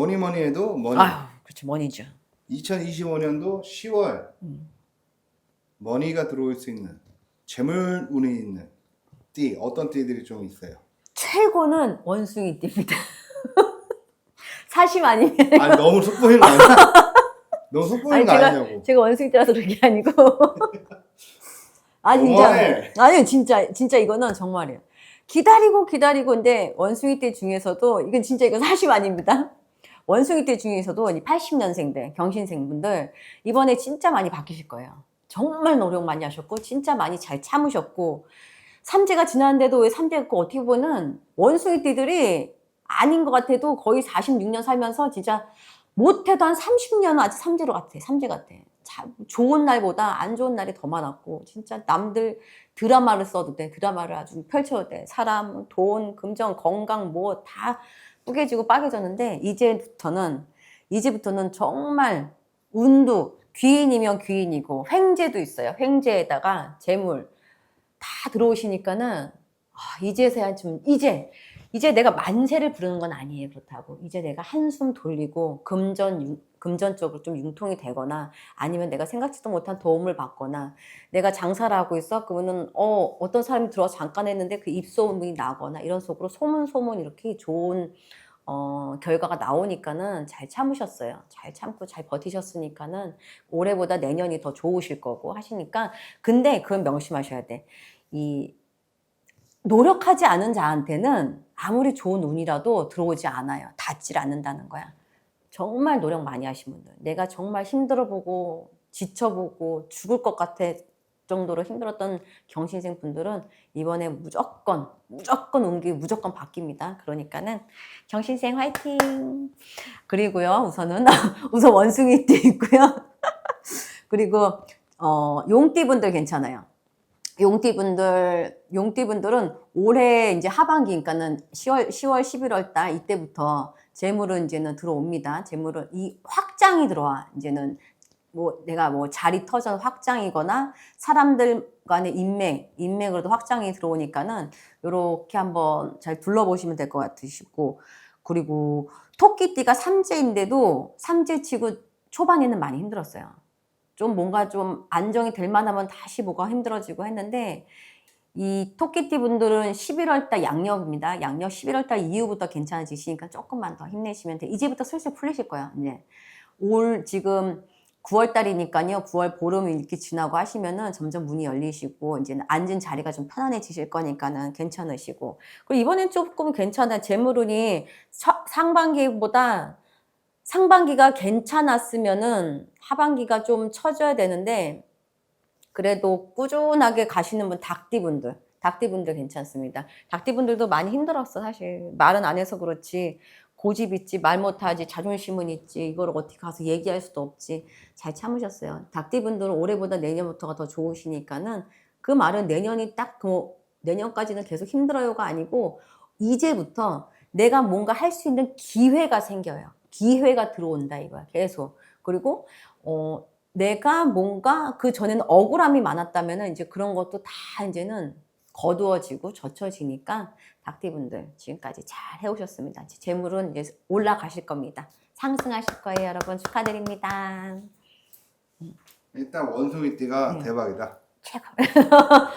뭐니 뭐니 해도 머니. 아유, 그렇지 머니죠. 2025년도 10월 음. 머니가 들어올 수 있는 재물 운이 있는 띠 어떤 띠들이 좀 있어요? 최고는 원숭이 띠입니다. 사심 아니면 아니 너무 속보이는 거 아니야? 너무 속보이는 아니, 거 제가- 아니냐고. 제가 원숭이 띠라서 그런 게 아니고. 아 진짜. 아니요 진짜 진짜 이거는 정말이에요. 기다리고 기다리고 근데 원숭이 띠 중에서도 이건 진짜 이건 사심 아닙니다. 원숭이 띠 중에서도 80년생들 경신생분들 이번에 진짜 많이 바뀌실 거예요. 정말 노력 많이 하셨고 진짜 많이 잘 참으셨고 삼재가 지났는데도 왜 삼재가 그 어떻게 보면 원숭이 띠들이 아닌 것 같아도 거의 46년 살면서 진짜 못해도 한 30년은 아직 삼재로 같아. 삼재 같아. 참 좋은 날보다 안 좋은 날이 더 많았고 진짜 남들 드라마를 써도 돼. 드라마를 아주 펼쳐도 돼. 사람, 돈, 금전, 건강 뭐 다 뿌개지고 빠개졌는데 이제부터는 이제부터는 정말 운도 귀인이면 귀인이고 횡재도 있어요. 횡재에다가 재물 다 들어오시니까는 아, 이제서야 좀 이제 이제 내가 만세를 부르는 건 아니에요 그렇다고 이제 내가 한숨 돌리고 금전 융- 금전 쪽으로 좀 융통이 되거나 아니면 내가 생각지도 못한 도움을 받거나 내가 장사를 하고 있어 그러면은 어 어떤 사람이 들어와 잠깐 했는데 그 입소문이 나거나 이런 속으로 소문 소문 이렇게 좋은 어 결과가 나오니까는 잘 참으셨어요 잘 참고 잘 버티셨으니까는 올해보다 내년이 더 좋으실 거고 하시니까 근데 그건 명심하셔야 돼 이 노력하지 않은 자한테는 아무리 좋은 운이라도 들어오지 않아요. 닿질 않는다는 거야. 정말 노력 많이 하신 분들. 내가 정말 힘들어보고, 지쳐보고, 죽을 것 같아 정도로 힘들었던 경신생 분들은 이번에 무조건, 무조건 운기 무조건 바뀝니다. 그러니까는 경신생 화이팅! 그리고요, 우선은, 우선 원숭이띠 있고요. 그리고, 어, 용띠 분들 괜찮아요. 용띠분들, 용띠분들은 올해 이제 하반기니까는 10월, 10월, 11월 달 이때부터 재물은 이제는 들어옵니다. 재물은 이 확장이 들어와. 이제는 뭐 내가 뭐 자리 터전 확장이거나 사람들 간의 인맥, 인맥으로도 확장이 들어오니까는 요렇게 한번 잘 둘러보시면 될 것 같으시고 그리고 토끼띠가 삼재인데도 삼재치고 초반에는 많이 힘들었어요. 좀 뭔가 좀 안정이 될 만하면 다시 뭐가 힘들어지고 했는데 이 토끼띠 분들은 11월 달 양력입니다. 양력 11월 달 이후부터 괜찮아지시니까 조금만 더 힘내시면 돼. 이제부터 슬슬 풀리실 거예요. 이제 올 지금 9월 달이니까요. 9월 보름이 이렇게 지나고 하시면은 점점 문이 열리시고 이제는 앉은 자리가 좀 편안해지실 거니까는 괜찮으시고 그리고 이번엔 조금 괜찮아. 재물운이 서- 상반기보다 상반기가 괜찮았으면은 하반기가 좀 처져야 되는데 그래도 꾸준하게 가시는 분 닭띠분들 닭띠분들 괜찮습니다. 닭띠분들도 많이 힘들었어 사실 말은 안 해서 그렇지 고집 있지 말 못하지 자존심은 있지 이걸 어떻게 가서 얘기할 수도 없지 잘 참으셨어요. 닭띠분들은 올해보다 내년부터가 더 좋으시니까는 그 말은 내년이 딱그 내년까지는 계속 힘들어요가 아니고 이제부터 내가 뭔가 할 수 있는 기회가 생겨요. 기회가 들어온다 이거야 계속 그리고 어 내가 뭔가 그 전에는 억울함이 많았다면은 이제 그런 것도 다 이제는 거두어지고 젖혀지니까 닭띠분들 지금까지 잘 해오셨습니다. 재물은 이제 올라가실 겁니다. 상승하실 거예요, 여러분 축하드립니다. 일단 원숭이띠가 네. 대박이다. 최고.